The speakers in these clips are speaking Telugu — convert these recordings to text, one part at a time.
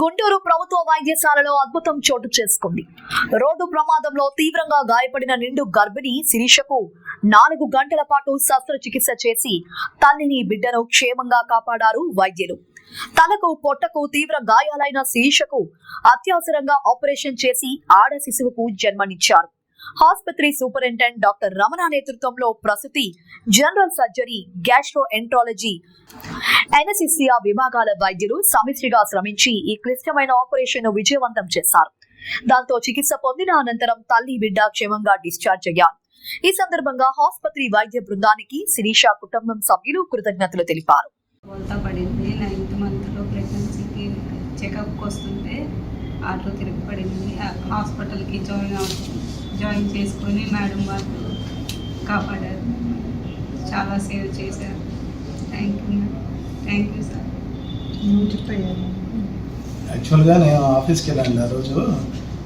గుంటూరు ప్రభుత్వ వైద్యశాలలో అద్భుతం చోటు చేసుకుంది. రోడ్డు ప్రమాదంలో తీవ్రంగా గాయపడిన నిండు గర్భిణి శిరీషకు నాలుగు గంటల పాటు శస్త్రచికిత్స చేసి తల్లిని బిడ్డను క్షేమంగా కాపాడారు వైద్యులు. తలకు పొట్టకు తీవ్ర గాయాలైన శిరీషకు అత్యవసరంగా ఆపరేషన్ చేసి ఆడ శిశువుకు జన్మనిచ్చారు. ఆసుపత్రి సూపరింటెండెంట్ డాక్టర్ రమణ నేతృత్వంలో ప్రసూతి general surgery gastroenterology anaesthesia విభాగాల వైద్యులు సమిష్టిగా శ్రమించి ఈ క్లిష్టమైన ఆపరేషన్ విజయవంతం చేశారు. దాంతో చికిత్స పొందిన అనంతరం తల్లి బిడ్డ క్షేమంగా డిశ్చార్జ్ అయ్యారు. ఈ సందర్భంగా ఆసుపత్రి వైద్య బృందానికి శిరీష కుటుంబం సభ్యులు కృతజ్ఞతలు తెలిపారు. చెకప్కి వస్తుంటే ఆటో తిరిగి పడింది హాస్పిటల్కి జాయిన్ జాయిన్ చేసుకొని మేడం వాళ్ళు కాపాడారు. చాలా సేవ్ చేశారు. Thank you madam. Thank you sir. యాక్చువల్గా నేను ఆఫీస్కి వెళ్ళండి ఆ రోజు.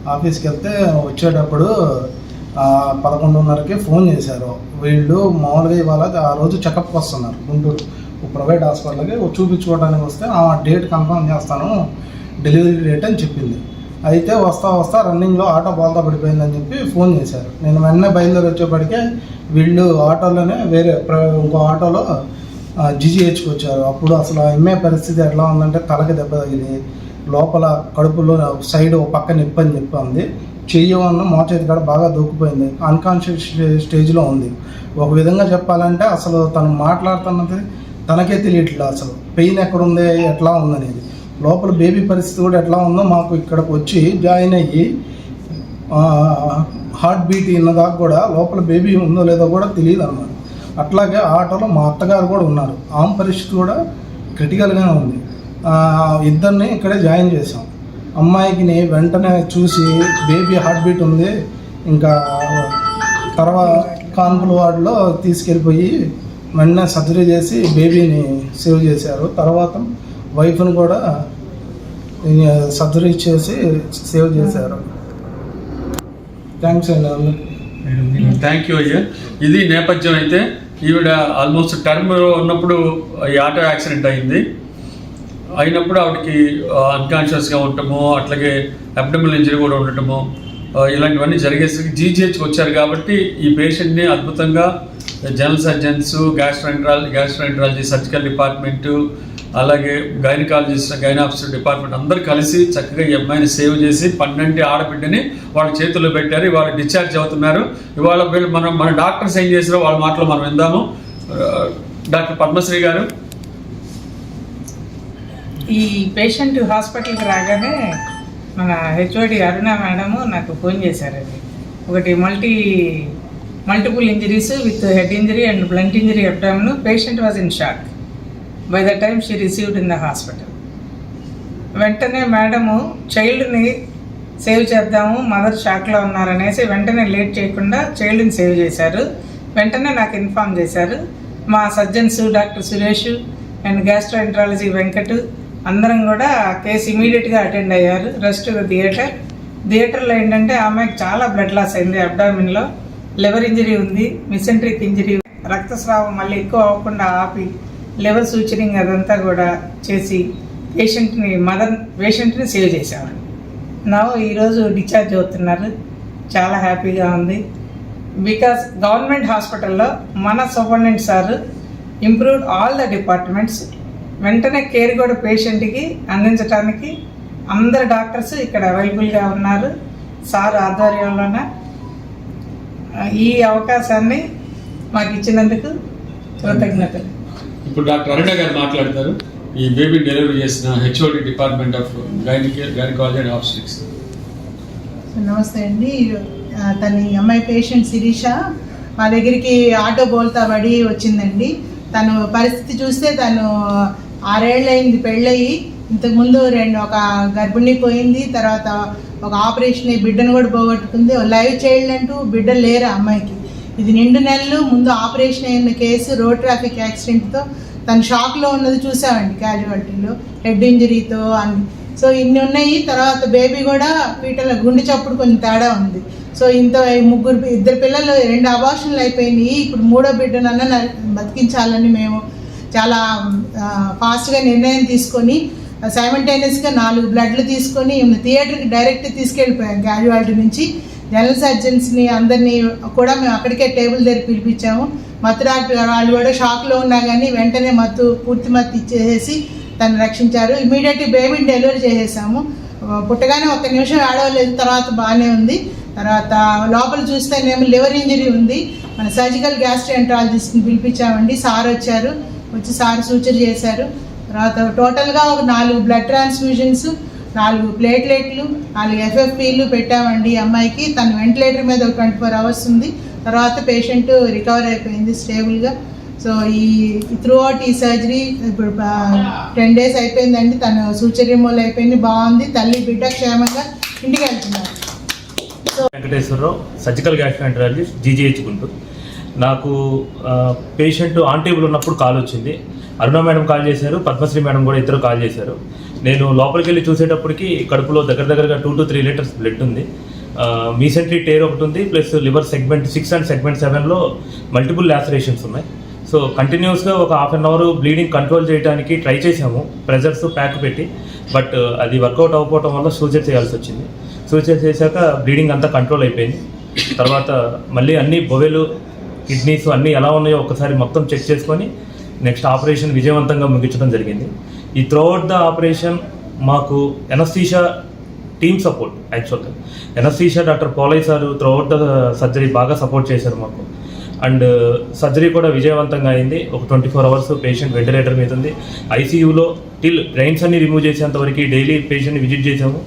ఆఫీస్కి వెళ్తే వచ్చేటప్పుడు ఆ, పదకొండున్నరకి ఫోన్ చేశారు. వీళ్ళు మామూలుగా ఇవాళ ఆ రోజు చెకప్కి వస్తున్నారు గుంటూరు. ఒక ప్రైవేట్ హాస్పిటల్కి చూపించుకోవడానికి వస్తే ఆ డేట్ కన్ఫర్మ్ చేస్తాను. డెలివరీ డేట్ అని చెప్పింది. అయితే వస్తా వస్తా రన్నింగ్లో ఆటో బాల్తో పడిపోయిందని చెప్పి ఫోన్ చేశారు. నేను వెంటనే బయలుదేరి వచ్చేప్పటికే వీళ్ళు ఆటోలోనే వేరే ఇంకో ఆటోలో జీజీహెచ్కి వచ్చారు. అప్పుడు అసలు ఎంఏ పరిస్థితి ఎట్లా ఉందంటే తలకి దెబ్బ తగిలి లోపల కడుపులో సైడ్ ఒక పక్క నొప్పి అని చెప్పి ఉంది చెయ్యి ఉన్న మోచేతి కాడ బాగా దూకిపోయింది అన్కాన్షియస్ స్టేజ్లో ఉంది. ఒక విధంగా చెప్పాలంటే అసలు తను మాట్లాడుతున్నది తనకే తెలియట్లేదు అసలు. పెయిన్ ఎక్కడుంది ఎట్లా ఉందనేది. లోపల బేబీ పరిస్థితి కూడా ఎట్లా ఉందో మాకు ఇక్కడికి వచ్చి జాయిన్ అయ్యి హార్ట్ బీట్ ఉన్నదాకా కూడా లోపల బేబీ ఉందో లేదో కూడా తెలియదు అన్నమాట. అట్లాగే ఆటోలో మా అత్తగారు కూడా ఉన్నారు. ఆమె పరిస్థితి కూడా క్రిటికల్గానే ఉంది. ఇద్దరిని ఇక్కడే జాయిన్ చేసాం అమ్మాయికిని వెంటనే చూసి బేబీ హార్ట్ బీట్ ఉంది ఇంకా తర్వాత కాన్పుల వార్డులో తీసుకెళ్ళిపోయి వెంటనే సర్జరీ చేసి బేబీని సేవ్ చేశారు. తర్వాత వైఫ్ను కూడా సర్జరీ చేసి సేవ్ చేశారు. థ్యాంక్స్ అండి థ్యాంక్ యూ అయ్యా. ఇది నేపథ్యం అయితే ఈవిడ ఆల్మోస్ట్ టర్మ్ ఉన్నప్పుడు ఈ ఆటో యాక్సిడెంట్ అయింది. అయినప్పుడు ఆవిడకి అన్కాన్షియస్గా ఉండటము అట్లాగే అబ్డమిల్ ఇంజరీ కూడా ఉండటము ఇలాంటివన్నీ జరిగేసరికి జీజీహెచ్కి వచ్చారు కాబట్టి ఈ పేషెంట్ని అద్భుతంగా జనరల్ సర్జన్స్ గ్యాస్ట్రోఎంట్రాల్ గ్యాస్ట్రోఎంట్రాలజీ సర్జికల్ డిపార్ట్మెంటు అలాగే గైనకాలజిస్ట్ గైనాప్స్ డిపార్ట్మెంట్ అందరూ కలిసి చక్కగా ఈ అమ్మాయిని సేవ్ చేసి పన్నెండు ఆడబిడ్డని వాళ్ళ చేతుల్లో పెట్టారు. ఇవాళ డిశ్చార్జ్ అవుతున్నారు. ఇవాళ వీళ్ళు మనం మన డాక్టర్స్ ఏం చేసినా వాళ్ళ మాటలు మనం విందాము. డాక్టర్ పద్మశ్రీ గారు. ఈ పేషెంట్ హాస్పిటల్కి రాగానే మన H O D Aruna madam నాకు ఫోన్ చేశారండి. ఒకటి multi multiple injuries with head injury and blunt injury abdomen. Patient was in shock. By the time she received in the hospital వెంటనే మేడము చైల్డ్ని సేవ్ చేద్దాము మదర్ షాక్లో ఉన్నారనేసి వెంటనే లేట్ చేయకుండా చైల్డ్ని సేవ్ చేశారు. వెంటనే నాకు ఇన్ఫామ్ చేశారు. మా surgeons doctor Suresh and gastroenterology Venkat అందరం కూడా కేసు ఇమీడియట్గా అటెండ్ అయ్యారు. రెస్ట్ థియేటర్ థియేటర్లో ఏంటంటే ఆమెకు చాలా బ్లడ్ లాస్ అయింది అబ్డామిన్లో. లివర్ ఇంజరీ ఉంది మిసెంట్రిక్ ఇంజరీ రక్తస్రావం మళ్ళీ ఎక్కువ అవ్వకుండా ఆపి లివర్ సూచరింగ్ అదంతా కూడా చేసి పేషెంట్ని మదర్ పేషెంట్ని సేవ్ చేసామండి నా ఈరోజు డిశ్చార్జ్ అవుతున్నారు. చాలా హ్యాపీగా ఉంది. బికాస్ గవర్నమెంట్ హాస్పిటల్లో మన superintendent sir improved all the departments. వెంటనే కేర్ కూడా పేషెంట్కి అందించడానికి అందరు డాక్టర్స్ ఇక్కడ అవైలబుల్గా ఉన్నారు. సార్ ఆధ్వర్యంలోన ఈ అవకాశాన్ని మాకు ఇచ్చినందుకు కృతజ్ఞతలు. ఇప్పుడు డాక్టర్ అరుణ గారు మాట్లాడతారు. ఈ బేబీ డెలివరీ చేసిన H O D department of gynaecology and obstetrics నమస్తే అండి. తన ఈ అమ్మాయి పేషెంట్ శిరీష మా దగ్గరికి ఆటో బోల్తా పడి వచ్చిందండి. తను పరిస్థితి చూస్తే తను ఆరేళ్ళు అయింది పెళ్ళయి ఇంతకుముందు రెండు ఒక గర్భిణి పోయింది తర్వాత ఒక ఆపరేషన్ బిడ్డను కూడా పోగొట్టుకుంది. లైవ్ చైల్డ్ అంటూ బిడ్డ లేరు అమ్మాయికి. ఇది నిండు నెలలు ముందు ఆపరేషన్ అయిన కేసు రోడ్ ట్రాఫిక్ యాక్సిడెంట్తో తను షాక్లో ఉన్నది చూసామండి క్యాజువాలిటీలో హెడ్ ఇంజరీతో అని సో ఇన్ని ఉన్నాయి తర్వాత బేబీ కూడా పీటల గుండె చప్పుడు కొంచెం తేడా ఉంది. సో ఇంత ముగ్గురు ఇద్దరు పిల్లలు రెండు అబార్షన్లు అయిపోయినాయి ఇప్పుడు మూడో బిడ్డనన్నా బతికించాలని మేము చాలా ఫాస్ట్గా నిర్ణయం తీసుకొని సైమల్టేనియస్గా నాలుగు బ్లడ్లు తీసుకొని థియేటర్కి డైరెక్ట్ తీసుకెళ్ళిపోయాం క్యాజువాలిటీ నుంచి. జనరల్ సర్జన్స్ని అందరినీ కూడా మేము అక్కడికే టేబుల్ దగ్గర పిలిపించాము. మత్తు డాక్టర్ వాళ్ళు కూడా షాక్లో ఉన్నా కానీ వెంటనే మత్తు పూర్తి మత్తు ఇచ్చేసేసి తను రక్షించారు. ఇమీడియట్గా బేబీని డెలివరీ చేసేసాము. పుట్టగానే ఒక్క నిమిషం ఆడవలేదు తర్వాత బాగానే ఉంది. తర్వాత లోపల చూస్తేనేమో లివర్ ఇంజరీ ఉంది. మన సర్జికల్ గ్యాస్ట్రెంట్రాలజిస్ట్ని పిలిపించామండి. సార్ వచ్చారు వచ్చి సార్ సూచన చేశారు. తర్వాత టోటల్గా ఒక నాలుగు బ్లడ్ ట్రాన్స్ఫ్యూజన్స్ నాలుగు ప్లేట్లెట్లు నాలుగు ఎఫ్ఎఫ్పీలు పెట్టామండి అమ్మాయికి. తను వెంటిలేటర్ మీద ఒక ట్వంటీ ఫోర్ అవర్స్ ఉంది. తర్వాత పేషెంట్ రికవర్ అయిపోయింది స్టేబుల్గా. సో ఈ త్రూ అవుట్ ఈ సర్జరీ ఇప్పుడు టెన్ డేస్ అయిపోయిందండి. తను సూచర్యమూలు అయిపోయింది. బాగుంది. తల్లి బిడ్డ క్షేమంగా ఇంటికి వెళ్తున్నారు. Venkateswara Rao surgical gastroenterologist G G H Guntur నాకు పేషెంట్ ఆన్ టేబుల్ ఉన్నప్పుడు కాల్ వచ్చింది. అరుణ మేడం కాల్ చేశారు పద్మశ్రీ మేడం కూడా ఇద్దరు కాల్ చేశారు. నేను లోపలికి వెళ్ళి చూసేటప్పటికి కడుపులో దగ్గర దగ్గరగా two to three litres blood ఉంది. మీసెంట్రీ టేర్ ఒకటి ఉంది plus liver segment six and segment సెవెన్లో మల్టిపుల్ లాసరేషన్స్ ఉన్నాయి. సో కంటిన్యూస్గా ఒక half an hour bleeding control చేయడానికి ట్రై చేసాము ప్రెజర్స్ ప్యాక్ పెట్టి బట్ అది వర్కౌట్ అవ్వకపోవడం వల్ల సూచర్ చేయాల్సి వచ్చింది. సూచర్ చేశాక బ్లీడింగ్ అంతా కంట్రోల్ అయిపోయింది. తర్వాత మళ్ళీ అన్ని బొవెలు కిడ్నీస్ అన్నీ ఎలా ఉన్నాయో ఒకసారి మొత్తం చెక్ చేసుకొని నెక్స్ట్ ఆపరేషన్ విజయవంతంగా ముగించడం జరిగింది. ఈ త్రూఅవుట్ ద ఆపరేషన్ మాకు ఎనస్థీషా టీమ్ సపోర్ట్ యాక్చువల్గా anaesthesia doctor Polay sir throughout the surgery బాగా సపోర్ట్ చేశారు మాకు. అండ్ సర్జరీ కూడా విజయవంతంగా అయింది. ఒక twenty four hours patient ventilator మీద ఉంది. ఐసీయూలో టిల్ డ్రైన్స్ అన్ని రిమూవ్ చేసేంత వరకు డైలీ పేషెంట్ని విజిట్ చేసాము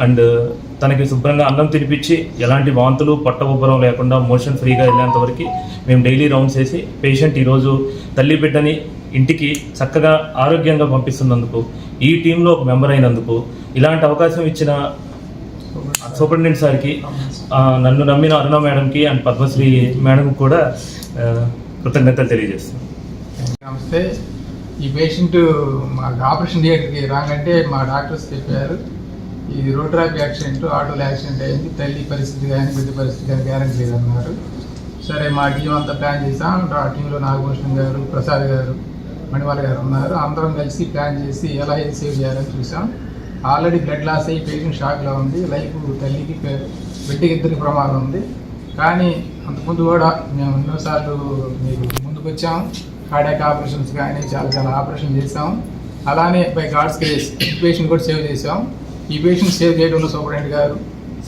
అండ్ తనకి శుభ్రంగా అన్నం తినిపించి ఎలాంటి వాంతులు పొట్ట ఉబ్బరం లేకుండా మోషన్ ఫ్రీగా వెళ్ళేంత వరకు మేము డైలీ రౌండ్స్ వేసి పేషెంట్ ఈరోజు తల్లి బిడ్డని ఇంటికి చక్కగా ఆరోగ్యంగా పంపిస్తున్నందుకు ఈ టీంలో ఒక మెంబర్ అయినందుకు ఇలాంటి అవకాశం ఇచ్చిన సూపరింటెండెంట్ సార్కి నన్ను నమ్మిన అరుణ మేడంకి అండ్ పద్మశ్రీ మేడం కూడా కృతజ్ఞతలు తెలియజేస్తాను నమస్తే. ఈ పేషెంట్ మాకు ఆపరేషన్ థియేటర్కి రాగానే మా డాక్టర్స్ చెప్పారు ఈ రోడ్ ట్రాఫిక్ యాక్సిడెంట్ ఆటోలో యాక్సిడెంట్ అయింది. తల్లి పరిస్థితి కానీ బిడ్డ పరిస్థితి కానీ గ్యారంటీ లేదన్నారు. సరే మా టీం అంతా ప్లాన్ చేసాం ఆ టీంలో నాగభూషణ్ గారు ప్రసాద్ గారు మణివాల్ గారు ఉన్నారు. అందరం కలిసి ప్లాన్ చేసి ఎలా ఇది సేవ్ చేయాలని చూసాం ఆల్రెడీ బ్లడ్ లాస్ అయ్యి పేషెంట్ షాక్లో ఉంది. లైఫ్ తల్లికి బిడ్డకి ఇద్దరికి ప్రమాదం ఉంది. కానీ అంతకుముందు కూడా మేము ఎన్నోసార్లు మీకు ముందుకు వచ్చాం కార్డియాక్ ఆపరేషన్స్ కానీ చాలా చాలా ఆపరేషన్ చేసాం అలానే బై గాడ్స్ గ్రేస్ పేషెంట్ కూడా సేవ్ చేసాం ఈ పేషెంట్ సేవ్ చేయడంలో సూపరింటెండెంట్ గారు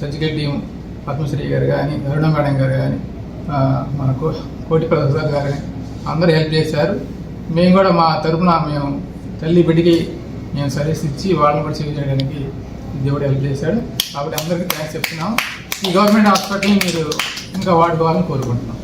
సర్జికల్ టీం పద్మశ్రీ గారు కానీ అరుణ మేడం గారు కానీ మన కో కోటి ప్రసాద్ గారు కానీ అందరూ హెల్ప్ చేశారు. మేము కూడా మా తరపున మేము తల్లి బిడ్డకి మేము సర్వీస్ ఇచ్చి వాళ్ళని కూడా సేవ్ చేయడానికి దేవుడు హెల్ప్ చేశాడు. కాబట్టి అందరికీ థ్యాంక్స్ చెప్తున్నాం. ఈ గవర్నమెంట్ హాస్పిటల్ని మీరు ఇంకా వాడుకోవాలని కోరుకుంటున్నాం.